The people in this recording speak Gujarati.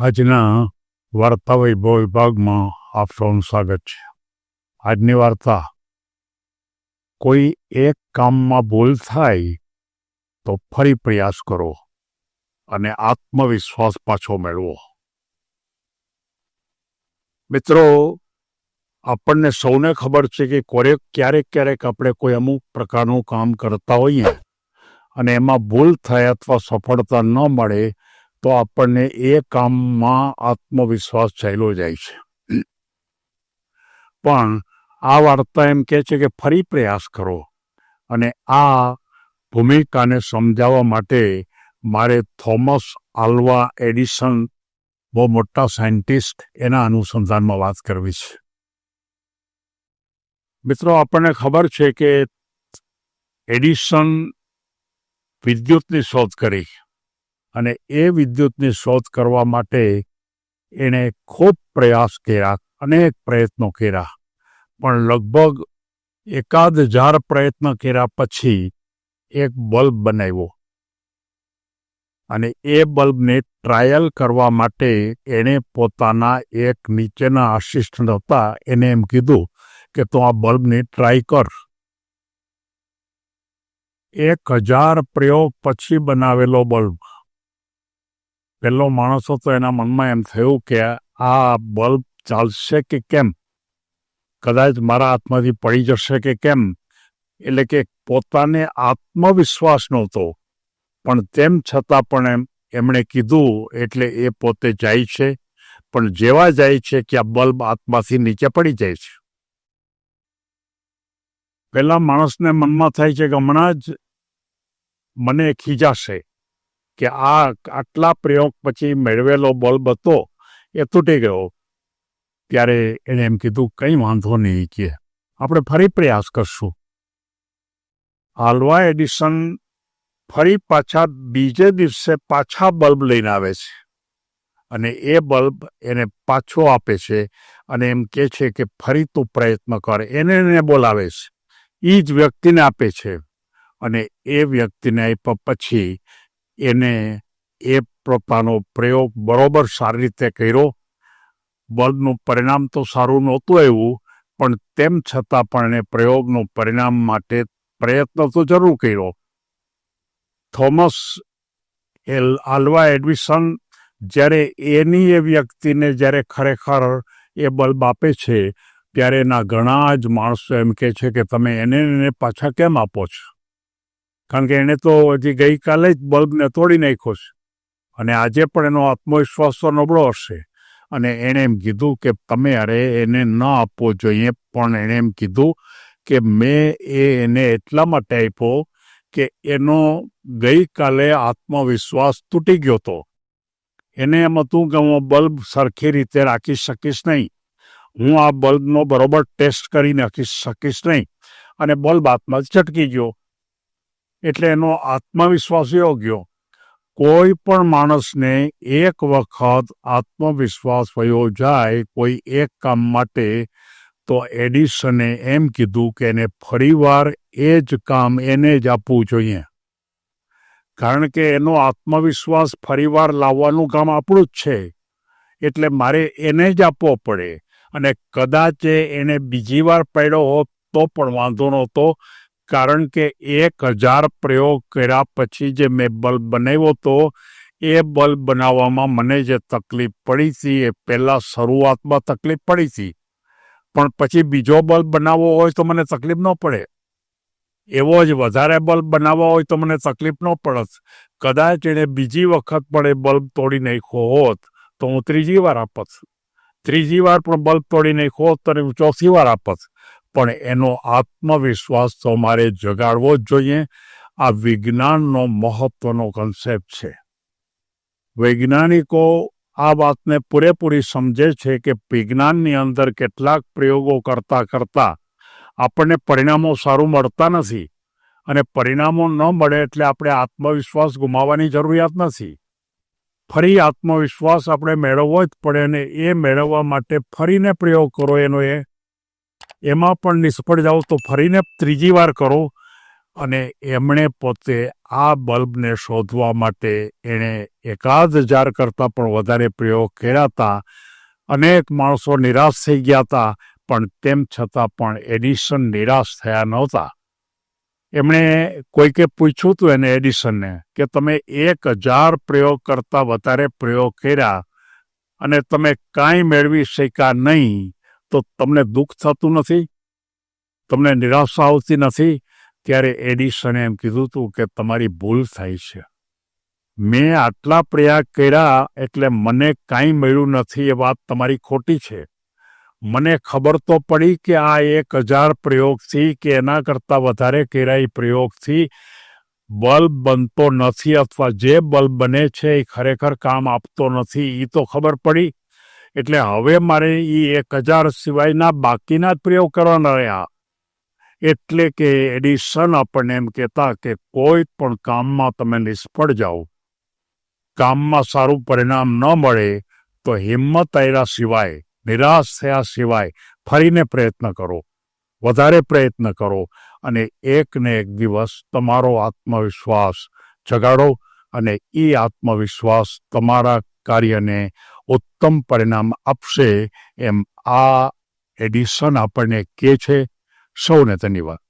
આજના વાર્તા વૈભવ વિભાગમાં આપ સ્વાગત છે. આજની વાર્તા, કોઈ એક કામમાં ભૂલ થાય તો ફરી પ્રયાસ કરો અને આત્મવિશ્વાસ પાછો મેળવો. મિત્રો, આપણને સૌને ખબર છે કે કોરેક ક્યારેક ક્યારેક આપણે કોઈ અમુક પ્રકારનું કામ કરતા હોઈએ અને એમાં ભૂલ થાય અથવા સફળતા ન મળે તો આપણને એ કામમાં આત્મવિશ્વાસ ચાલ્યો જાય છે. પણ આ વાર્તા એમ કહે છે કે ફરી પ્રયાસ કરો અને આ ભૂમિકાને સમજાવવા માટે મારે થોમસ આલ્વા એડિસન, બહુ મોટા સાયન્ટિસ્ટ, એના અનુસંધાનમાં વાત કરવી છે. મિત્રો, આપણને ખબર છે કે એડિસન વિદ્યુતની શોધ કરી. અને એ વિદ્યુતની શોધ કરવા માટે એણે ખૂબ પ્રયાસ કર્યા, અનેક પ્રયત્નો કર્યા. પણ લગભગ એકાદ હજાર પ્રયત્ન કર્યા પછી એક બલ્બ બનાવ્યો. અને એ બલ્બને ટ્રાયલ કરવા માટે એણે પોતાના એક નીચેના આસિસ્ટન્ટ હતા, એને એમ કીધું કે તું આ બલ્બને ટ્રાય કર. એક હજાર પ્રયોગ પછી બનાવેલો બલ્બ. પેલો માણસ હતો એના મનમાં એમ થયું કે આ બલ્બ ચાલશે કે કેમ? કદાચ મારા હાથમાંથી પડી જશે કે કેમ? એટલે કે પોતાને આત્મવિશ્વાસ નહોતો. પણ તેમ છતાં પણ એમ, એમણે કીધું એટલે એ પોતે જાય છે. પણ જેવા જાય છે કે આ બલ્બ આત્માથી નીચે પડી જાય છે. પહેલાં માણસને મનમાં થાય છે કે હમણાં જ મને ખીજાશે. કે આ આટલા પ્રયોગ પછી મેળવેલો બલ્બ હતો એ તૂટી ગયો. ત્યારે એણે એમ કીધું, કંઈ વાંધો નહીં કે, આપણે ફરી પ્રયાસ કરશું. હાલવા એડિશન ફરી પાછા બીજે દિવસે પાછા બલ્બ લઈને આવે છે. અને એ બલ્બ એને પાછો આપે છે અને એમ કહે છે કે, ફરી તું પ્રયત્ન કર. એને એને બોલાવે છે. એ જ વ્યક્તિને આપે છે. અને એ વ્યક્તિને આપ્યા પછી એને એ પોતાનો પ્રયોગ બરોબર સારી રીતે કર્યો. બલ્બનું પરિણામ તો સારું નહોતું આવ્યું, પણ તેમ છતાં પણ એને પ્રયોગનું પરિણામ માટે પ્રયત્ન તો જરૂર કર્યો. થોમસ એલ આલ્વા એડમિશન જ્યારે એની એ વ્યક્તિને જ્યારે ખરેખર એ બલ્બ આપે છે, ત્યારે એના ઘણા જ માણસો એમ કહે છે કે તમે એને એને પાછા કેમ આપો છો? કારણ કે એણે તો હજી ગઈકાલે જ બલ્બને તોડી નાખ્યો છે. અને આજે પણ એનો આત્મવિશ્વાસ તો નબળો હશે. અને એણે એમ કીધું કે તમે અરે એને ન આપવો જોઈએ, પણ એણે એમ કીધું કે મેં એ એને એટલા માટે આપ્યો કે એનો ગઈકાલે આત્મવિશ્વાસ તૂટી ગયો હતો. એને એમ હતું કે હું બલ્બ સરખી રીતે રાખી શકીશ નહીં. હું આ બલ્બનો બરોબર ટેસ્ટ કરી નાખી શકીશ નહીં. અને બલ્બ હાથમાં ચટકી ગયો. એટલે એનો આત્મવિશ્વાસ એવો ગયો કોઈ પણ માણસને એક વખત આત્મવિશ્વાસ વયો જાય કોઈ એક કામ માટે, તો એડિસને એમ કીધું કે એને ફરીવાર એ જ કામ એને જ આપવું જોઈએ. કારણ કે એનો આત્મવિશ્વાસ ફરીવાર લાવવાનું કામ આપણું જ છે. એટલે મારે એને જ આપવો પડે. અને કદાચ એને બીજી વાર પડ્યો હોત તો પણ વાંધો નહોતો. કારણ કે એક હજાર પ્રયોગ કર્યા પછી જે મેં બલ્બ બનાવ્યો હતો, એ બલ્બ બનાવવામાં મને જે તકલીફ પડી હતી, એ પહેલાં શરૂઆતમાં તકલીફ પડી હતી. પણ પછી બીજો બલ્બ બનાવવો હોય તો મને તકલીફ ન પડે. એવો જ વધારે બલ્બ બનાવવો હોય તો મને તકલીફ ન પડત. કદાચ એણે બીજી વખત પણ એ બલ્બ તોડી નાખ્યો હોત તો હું ત્રીજી વાર આપત. ત્રીજી વાર પણ બલ્બ તોડી નાખ્યો હોત તો હું ચોથી વાર આપત. પણ એનો આત્મવિશ્વાસ તો મારે જગાડવો જ જોઈએ. આ વિજ્ઞાનનો મહત્વનો કન્સેપ્ટ છે. વૈજ્ઞાનિકો આ વાતને પૂરેપૂરી સમજે છે કે વિજ્ઞાનની અંદર કેટલાક પ્રયોગો કરતાં કરતાં આપણને પરિણામો સારું મળતા નથી અને પરિણામો ન મળે એટલે આપણે આત્મવિશ્વાસ ગુમાવવાની જરૂરિયાત નથી. ફરી આત્મવિશ્વાસ આપણે મેળવવો જ પડે અને એ મેળવવા માટે ફરીને પ્રયોગ કરો એનો એ એમાં પણ નિષ્ફળ જાઓ તો ફરીને ત્રીજી વાર કરો. અને એમણે પોતે આ બલ્બને શોધવા માટે એણે એકાદ હજાર કરતાં પણ વધારે પ્રયોગ કર્યા હતા. અનેક માણસો નિરાશ થઈ ગયા હતા, પણ તેમ છતાં પણ એડિશન નિરાશ થયા નહોતા. એમણે કોઈકે પૂછ્યું હતું એને એડિશનને કે તમે એક હજાર પ્રયોગ કરતાં વધારે પ્રયોગ કર્યા અને તમે કાંઈ મેળવી શક્યા નહીં. તો તમને દુઃખ થતું નથી? તમને નિરાશા આવતી નથી? ત્યારે એડિશને એમ કીધું હતું કે તમારી ભૂલ થાય છે. મેં આટલા પ્રયાગ કર્યા એટલે મને કાંઈ મળ્યું નથી એ વાત તમારી ખોટી છે. મને ખબર તો પડી કે આ એક હજાર પ્રયોગથી કે એના કરતાં વધારે કર્યા એ પ્રયોગથી બલ્બ બનતો નથી અથવા જે બલ્બ બને છે એ ખરેખર કામ આપતો નથી એ તો ખબર પડી. એટલે હવે મારે એ એક હજાર સિવાયના બાકીના જ પ્રયોગ કરવાના રહ્યા. એટલે કે એડિશન આપણને એમ કહેતા કે કોઈ પણ કામમાં તમે નિષ્ફળ જાઓ. કામમાં સારું પરિણામ ન મળે તો હિંમત આવ્યા સિવાય, નિરાશ થયા સિવાય ફરીને પ્રયત્ન કરો. વધારે પ્રયત્ન કરો અને એક ને એક દિવસ તમારો આત્મવિશ્વાસ જગાડો અને એ આત્મવિશ્વાસ તમારા કાર્યને ઉત્તમ પરિણામ આપશે એમ આ એડિશન આપણને કહે છે. સૌને ધન્યવાદ.